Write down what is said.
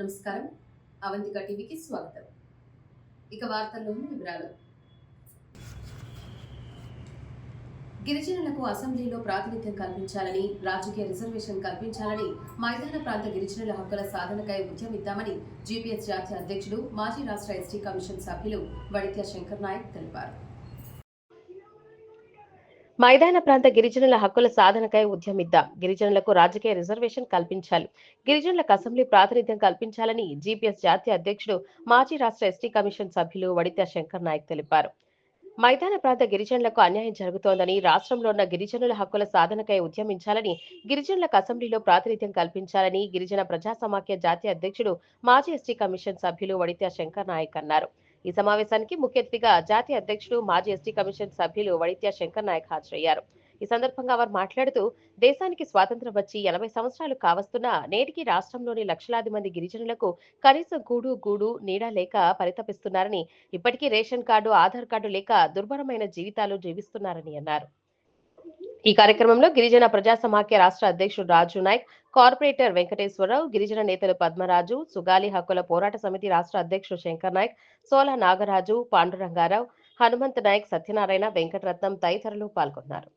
నమస్కారం. అవంతిక టీవీకి స్వాగతం. ఇక వార్తల్లోని వివరాలు. గిరిజనులకు అసెంబ్లీలో ప్రాతినిధ్యం కల్పించాలని రాజకీయ రిజర్వేషన్ కల్పించాలని మైదాన ప్రాంత గిరిజనుల హక్కుల సాధనకై ఉద్యమిద్దామని జీపీఎస్ జాతీయ అధ్యక్షుడు మాజీ రాష్ట్ర ఎస్టీ కమిషన్ సభ్యులు వడిత్య శంకర్ నాయక్ తెలిపారు. మైదాన ప్రాంత గిరిజనుల హక్కుల సాధనకై ఉద్యమిద్దాం. గిరిజనులకు రాజకీయ రిజర్వేషన్ కల్పించాలి. గిరిజనులకు అసెంబ్లీ ప్రాతినిధ్యం కల్పించాలని జీపీఎస్ జాతీయ అధ్యక్షుడు మాజీ రాష్ట్ర ఎస్టీ కమిషన్ సభ్యులు వడిత శంకర్ నాయక్ తెలిపారు. మైదాన ప్రాంత గిరిజనులకు అన్యాయం జరుగుతోందని రాష్ట్రంలో ఉన్న గిరిజనుల హక్కుల సాధనకై ఉద్యమించాలని గిరిజనులకు అసెంబ్లీలో ప్రాతినిధ్యం కల్పించాలని గిరిజన ప్రజా సమాఖ్య జాతీయ అధ్యక్షుడు మాజీ ఎస్టీ కమిషన్ సభ్యులు వడిత్య శంకర్ నాయక్ అన్నారు. ఈ సమావేశానికి ముఖ్య అతిథిగా జాతీయ అధ్యక్షుడు మాజీ ఎస్టీ కమిషన్ సభ్యులు వడిత్య శంకర్ నాయక్ హాజరయ్యారు. ఈ సందర్భంగా వారు మాట్లాడుతూ దేశానికి స్వాతంత్రం వచ్చి ఎనభై సంవత్సరాలు కావస్తున్నా నేటికి రాష్ట్రంలోని లక్షలాది మంది గిరిజనులకు కనీసం కూడు గూడు నీడ లేక పరితపిస్తున్నారని ఇప్పటికీ రేషన్ కార్డు ఆధార్ కార్డు లేక దుర్భరమైన జీవితాలు జీవిస్తున్నారని అన్నారు. ఈ కార్యక్రమంలో గిరిజన ప్రజా సమాఖ్య రాష్ట్ర అధ్యక్షుడు రాజు నాయక్ కార్పొరేటర్ వెంకటేశ్వరరావు గిరిజన నేతలు పద్మరాజు సుగాలి హక్కుల పోరాట సమితి రాష్ట్ర అధ్యక్షుడు శంకర్ నాయక్ సోల నాగరాజు పాండురంగారావు హనుమంత్ నాయక్ సత్యనారాయణ వెంకటరత్నం తదితరులు పాల్గొన్నారు.